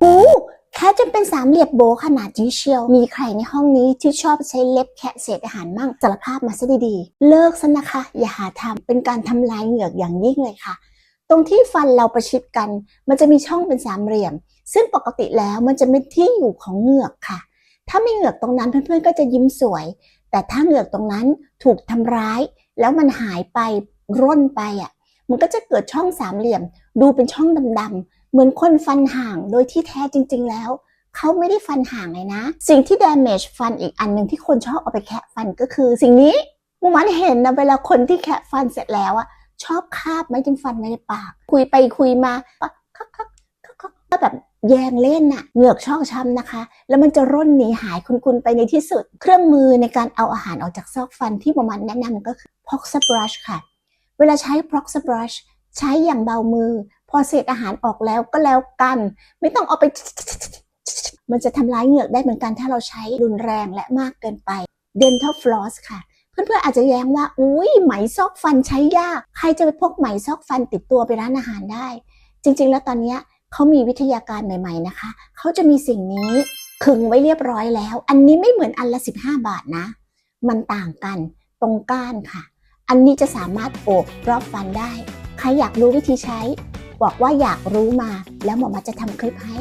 โอ้แค่จนเป็นสามเหลี่ยมโบขนาดนี้เชียว มีใครในห้องนี้ที่ชอบใช้เล็บแคะเศษอาหารมั่งสารภาพมาซะดีๆ เลิกซะนะคะ อย่าหาทำเป็นการทำลายเหงือกอย่างยิ่งเลยค่ะ ตรงที่ฟันเราประชิดกัน มันจะมีช่องเป็นสามเหลี่ยม ซึ่งปกติแล้วมันจะเป็นที่อยู่ของเหงือกค่ะ ถ้าไม่เหงือกตรงนั้นเพื่อนๆก็จะยิ้มสวย แต่ถ้าเหงือกตรงนั้นถูกทำร้าย แล้วมันหายไปร่นไปอะ มันก็จะเกิดช่องสามเหลี่ยม ดูเป็นช่องดำๆเหมือนคนฟันห่างโดยที่แท้จริง ๆ แล้ว เขาไม่ได้ฟันห่างเลยนะ สิ่งที่ damage ฟันอีกอันหนึ่งที่คนชอบเอาไปแคะฟันก็คือ สิ่งนี้มุมันเห็นนะเวลาคนที่แคะฟันเสร็จแล้วอะชอบคาบไม้จิ้มฟันในปาก คุยไปคุยมาคักคักคักคักก็แบบแยงเล่นน่ะเหงือกชอกช้ำนะคะ แล้วมันจะร่นหนีหายคุณๆไปในที่สุด เครื่องมือในการเอาอาหารออกจากซอกฟันที่มุมันแนะนำก็คือ Pox brush ค่ะ เวลาใช้ Prox brush ใช้อย่างเบามือ พอเศษอาหารออกแล้วก็แล้วกัน ไม่ต้องเอาไป มันจะทำร้ายเหงือกได้เหมือนกันถ้าเราใช้รุนแรงและมากเกินไป Dental floss ค่ะ เพื่อนๆอาจจะแย้งว่า อุ้ยไหมซอกฟันใช้ยาก ใครจะไปพกไหมซอกฟันติดตัวไปร้านอาหารได้ จริงๆ แล้วตอนนี้เขามีวิทยาการใหม่ ๆนะคะ เขาจะมีสิ่งนี้ขึงไว้เรียบร้อยแล้ว อันนี้ไม่เหมือนอันละ 15 บาทนะ มันต่างกันตรงก้านค่ะ อันนี้จะสามารถโอบรอบฟันได้ ใครอยากรู้วิธีใช้ บอกว่าอยากรู้มา แล้วหมอมาจะทำคลิปให้